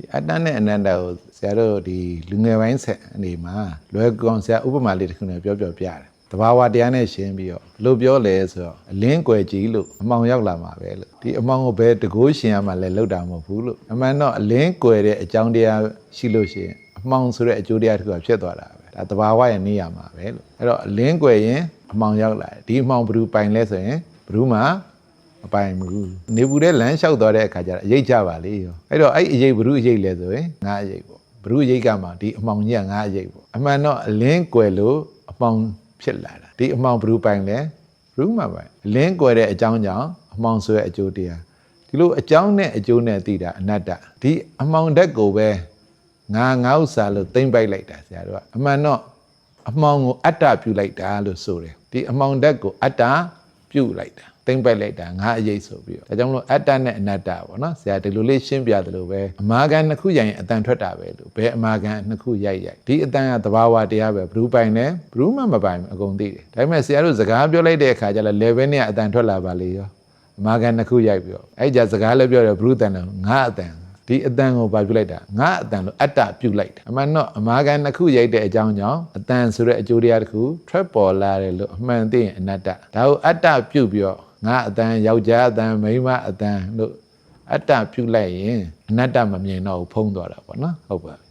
ဒီအတ္တနဲ့အနန္တကိုဆရာတို့ဒီလူငယ်ပိုင်းဆက်အနေမှာလွယ်ကောင်ဆရာဥပမာလေးတစ်ခုနဲ့ပြောပြောပြတယ်တဘာဝတရားနဲ့ရှင်းပြီးတော့ဘယ်လို့ပြောလဲဆိုတော့အလင်းကွယ်ကြီးလို့အမောင်ရောက်လာမှာပဲလို့ဒီအမောင်ကိုဘယ်တကိုးရှင်ရမှာလဲလောက်တာမဟုတ်ဘူးလို့အမှန်တော့အလင်းကွယ်တဲ့အကြောင်းတရားရှိလို့ရှိရင်အမောင်ဆိုတဲ့အကျိုးတရားတစ်ခုကဖြစ်သွားတာပဲဒါတဘာဝရဲ့နေရမှာပဲလို့အဲ့တော့အလင်းကွယ်ရင်အမောင်ရောက်လာတယ်ဒီအမောင်ဘယ်သူပိုင်လဲဆိုရင်ဘယ်သူမှ မပိုင်ဘူးနေဘူးတဲ့လမ်းလျှောက်သွားတဲ့အခါကျတော့အရေးကြပါလေရောအဲ့တော့အဲ့အရေးဘ ᱹ အရေးလဲဆိုရင်ငါအရေးပေါ့ဘ ᱹ အရေးကမှဒီအမှောင်ကြီးကငါအရေးပေါ့အမှန်တော့အလင်းကွယ်လို့အမှောင်ဖြစ်လာတာဒီအမှောင်ဘ ᱹ ပိုင်လဲဘ ᱹ မှပိုင်အလင်းကွယ်တဲ့အကြောင်းကြောင့်အမှောင်ဆိုတဲ့အကျိုးတရားဒီလိုအကြောင်းနဲ့အကျိုးနဲ့သိတာအနတ္တဒီအမှောင်ဓာတ်ကိုပဲငါငါဥစ္စာလို့သိမ့်ပိုက်လိုက်တာဆရာတို့ကအမှန်တော့အမှောင်ကိုအတ္တပြုလိုက်တာလို့ဆိုတယ်ဒီအမှောင်ဓာတ်ကိုအတ္တ ပြုလိုက်တာ သိမ့်ပိုက်လိုက်တာငါအရေးဆိုပြီးတော့ဒါကြောင့်မလို့အတ္တနဲ့အနတ္တပေါ့နော်ဆရာဒီလိုလေးရှင်းပြတယ်လို့ပဲအမာကန်နှစ်ခုရိုက်ရင်အတန်ထွက်တာပဲလို့ဘယ်အမာကန်နှစ်ခုရိုက်ရိုက်ဒီအတန်ကသဘာဝတရားပဲဘ ᱹ ပိုင်တယ်ဘ ᱹ မှမပိုင်ဘူးအကုန်သိတယ်ဒါပေမဲ့ဆရာတို့စကားပြောလိုက်တဲ့အခါကျတော့ level နဲ့အတန်ထွက်လာပါလေရောအမာကန်နှစ်ခုရိုက်ပြီးတော့အဲ့ကြစကားလည်းပြောတယ်ဘ ᱹ တန်တယ်ငါအတန် ဒီအတန်ကိုဘာပြုလိုက်တာငါအတန်လို့အတ္တပြုလိုက်တာအမှန်တော့အမာကန်နှစ်ခုရိုက်တဲ့အကြောင်းကြောင့်အတန်ဆိုတဲ့အကျိုးတရားတစ်ခုထွက်ပေါ်လာတယ်လို့အမှန်သိရင်အနတ္တဒါကိုအတ္တပြုပြီးတော့ငါအတန်ယောက်ျားအတန်မိန်းမအတန်လို့အတ္တပြုလိုက်ရင်အနတ္တမမြင်တော့ဘူးဖုံးသွားတာပေါ့နော်ဟုတ်ပါပြီ